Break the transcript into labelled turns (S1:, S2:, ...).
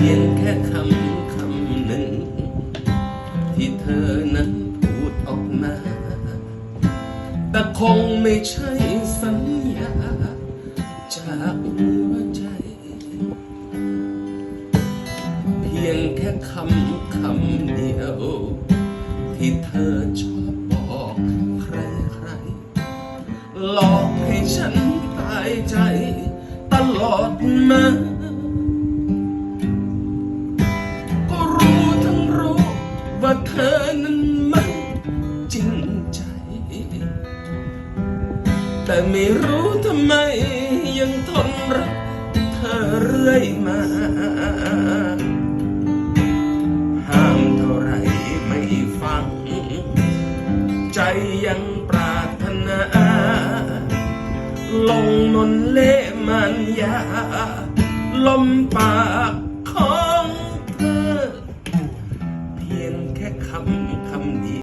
S1: พียงแค่คำคำหนึ่ง ที่เธอนั้นพูดออกมาแต่คงไม่ใช่สัญญา จากหัวใจ เพียงแค่คำคำเดียว ที่เธอชอบบอกใครใครๆหลอกให้ฉันตายใจ ตลอดมา ธอนั้นไม่จริงใจ แต่ไม่รู้ทำไมยังทนรักเธอเรื่อยมา ห้ามเท่าไรไม่ฟัง ใจยังปรารถนา ลงมนเล่มันยา ลมปากขอ ค่คำคำเดียว